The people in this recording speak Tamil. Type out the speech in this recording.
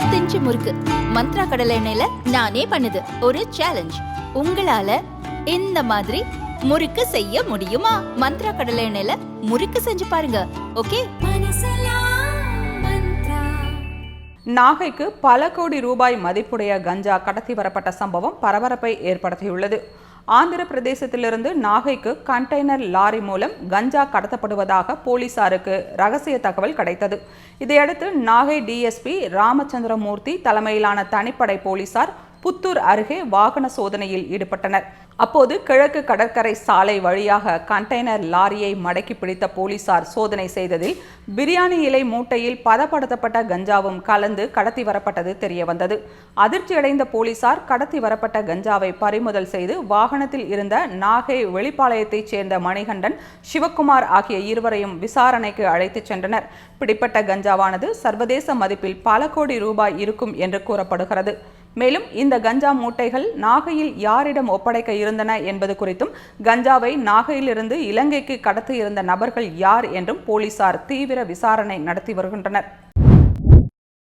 இருபத்தஞ்சு முறுக்கு. மந்த்ரா கடலை எண்ணெயில நானே பண்ணுது. ஒரு சேலஞ்ச் உங்களால இந்த மாதிரி முறுக்கு செய்ய முடியுமா? மந்த்ரா கடலை எண்ணெயில முறுக்கு செஞ்சு பாருங்க. ஓகே? நாகைக்கு பல கோடி ரூபாய் மதிப்புடைய கஞ்சா கடத்தி வரப்பட்ட சம்பவம் பரபரப்பை ஏற்படுத்தியுள்ளது. ஆந்திர பிரதேசத்திலிருந்து நாகைக்கு கண்டெய்னர் லாரி மூலம் கஞ்சா கடத்தப்படுவதாக போலீசாருக்கு ரகசிய தகவல் கிடைத்தது. இதையடுத்து நாகை டிஎஸ்பி ராமச்சந்திரமூர்த்தி தலைமையிலான தனிப்படை போலீசார் புத்தூர் அருகே வாகன சோதனையில் ஈடுபட்டனர். அப்போது கிழக்கு கடற்கரை சாலை வழியாக கண்டெய்னர் லாரியை மடக்கி பிடித்த போலீசார் சோதனை செய்ததில் பிரியாணி இலை மூட்டையில் பதப்படுத்தப்பட்ட கஞ்சாவும் கலந்து கடத்தி வரப்பட்டது தெரியவந்தது. அதிர்ச்சியடைந்த போலீசார் கடத்தி வரப்பட்ட கஞ்சாவை பறிமுதல் செய்து வாகனத்தில் இருந்த நாகை வெளிப்பாளையத்தைச் சேர்ந்த மணிகண்டன் சிவக்குமார் ஆகிய இருவரையும் விசாரணைக்கு அழைத்துச் சென்றனர். பிடிப்பட்ட கஞ்சாவானது சர்வதேச மதிப்பில் பல கோடி ரூபாய் இருக்கும் என்று கூறப்படுகிறது. மேலும் இந்த கஞ்சா மூட்டைகள் நாகையில் யாரிடம் ஒப்படைக்க இருந்தன என்பது குறித்தும் கஞ்சாவை நாகையிலிருந்து இலங்கைக்கு கடத்தி இருந்த நபர்கள் யார் என்றும் போலீசார் தீவிர விசாரணை நடத்தி வருகின்றனர்.